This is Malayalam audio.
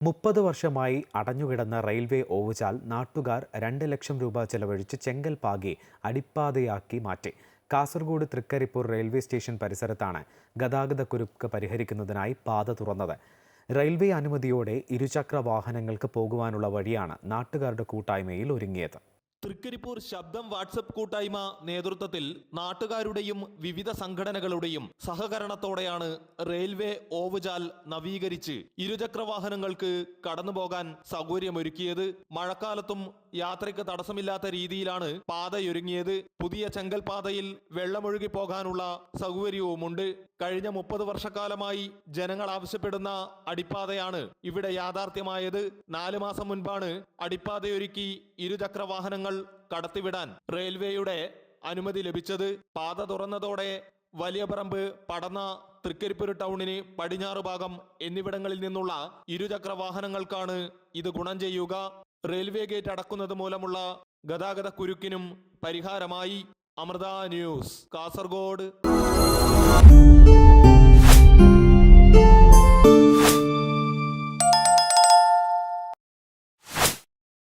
മുപ്പത് വർഷമായി അടഞ്ഞുകിടന്ന റെയിൽവേ ഓവുചാൽ നാട്ടുകാർ രണ്ട് ലക്ഷം രൂപ ചെലവഴിച്ച് ചെങ്കൽ പാകി അടിപ്പാതയാക്കി മാറ്റി. കാസർഗോഡ് തൃക്കരിപ്പൂർ റെയിൽവേ സ്റ്റേഷൻ പരിസരത്താണ് ഗതാഗതക്കുരുക്ക് പരിഹരിക്കുന്നതിനായി പാത തുറന്നത്. റെയിൽവേ അനുമതിയോടെ ഇരുചക്ര വാഹനങ്ങൾക്ക് പോകുവാനുള്ള വഴിയാണ് നാട്ടുകാരുടെ കൂട്ടായ്മയിൽ ഒരുങ്ങിയത്. തൃക്കരിപ്പൂർ ശബ്ദം വാട്സപ്പ് കൂട്ടായ്മ നേതൃത്വത്തിൽ നാട്ടുകാരുടെയും വിവിധ സംഘടനകളുടെയും സഹകരണത്തോടെയാണ് റെയിൽവേ ഓവുചാൽ നവീകരിച്ച് ഇരുചക്ര വാഹനങ്ങൾക്ക് കടന്നുപോകാൻ സൗകര്യമൊരുക്കിയത്. മഴക്കാലത്തും യാത്രയ്ക്ക് തടസ്സമില്ലാത്ത രീതിയിലാണ് പാതയൊരുങ്ങിയത്. പുതിയ ചെങ്കൽപാതയിൽ വെള്ളമൊഴുകി പോകാനുള്ള സൗകര്യവുമുണ്ട്. കഴിഞ്ഞ മുപ്പത് വർഷക്കാലമായി ജനങ്ങൾ ആവശ്യപ്പെടുന്ന അടിപ്പാതയാണ് ഇവിടെ യാഥാർത്ഥ്യമായത്. നാലു മാസം മുൻപാണ് അടിപ്പാതയൊരുക്കി ഇരുചക്ര വാഹനങ്ങൾ കടത്തിവിടാൻ റെയിൽവേയുടെ അനുമതി ലഭിച്ചത്. പാത തുറന്നതോടെ വലിയപറമ്പ് പടന്ന തൃക്കരിപ്പൂർ ടൗണിന് പടിഞ്ഞാറ് ഭാഗം എന്നിവിടങ്ങളിൽ നിന്നുള്ള ഇരുചക്ര വാഹനങ്ങൾക്കാണ് ഇത് ഗുണം ചെയ്യുക. റെയിൽവേ ഗേറ്റ് അടക്കുന്നത് മൂലമുള്ള ഗതാഗത കുരുക്കിനും പരിഹാരമായി. അമൃത ന്യൂസ് കാസർഗോഡ്.